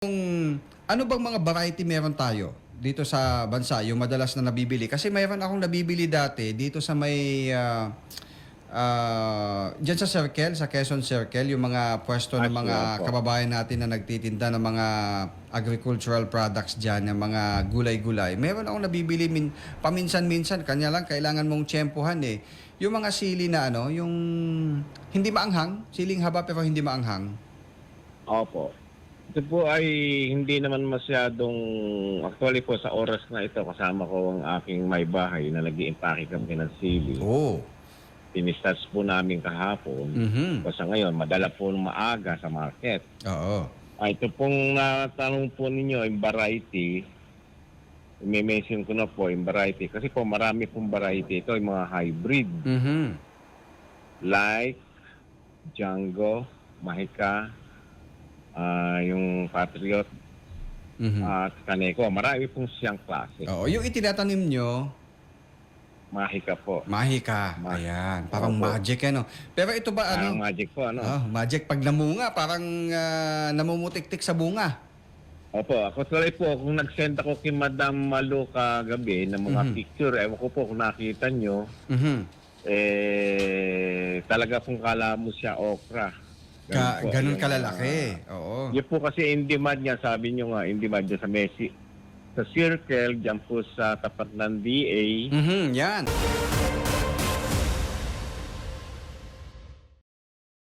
Kung ano bang mga variety meron tayo dito sa bansa, yung madalas na nabibili? Kasi mayroon akong nabibili dati dito sa may... ah ah, dyan sa Circle, sa Quezon Circle, yung mga pwesto ng Ah, mga kababayan natin na nagtitinda ng mga agricultural products dyan, ng mga gulay-gulay. Meron akong nabibili min, paminsan-minsan, kanya lang kailangan mong tsempuhan eh. Yung mga sili na ano, yung hindi maanghang, siling haba pero hindi maanghang. Opo. Ito po ay hindi naman masyadong, actually po sa oras na ito, kasama ko ang aking may bahay na nag iimpake kami ng sili. Oh. Pinistats po namin kahapon. Mhm. Kasi ngayon, madala po ng maaga sa market. Oo. Ah, ito pong natanong po ninyo, yung variety, may mention ko na po yung variety. Kasi po marami pong variety. Ito yung mga hybrid. Mhm. Like, Django, Mahika, ah, yung Patriot, Mhm. at Kaneko. Marami pong siyang klase. Oo, yung itinatanim nyo, Mahika po. mahika. Ma- Ayan, parang Opo. magic ano. Pero ito ba ano? Ang magic po, ano? Ah, magic pag namunga, parang ah, namumutik-tik sa bunga. Opo, ako tuloy po, kung nag-send ako kay Madam Malu kagabi ng mga Mhm. picture, ewan ko po kung nakita nyo, Mhm. eh, talaga pong kala mo siya okra. Ka, po, ganun kalalaki. Oo. Yun po kasi in demand niya, sabi nyo nga, in demand niya sa Messi. Sa Circle, dyan po sa tapat ng DA, Mhm, yan.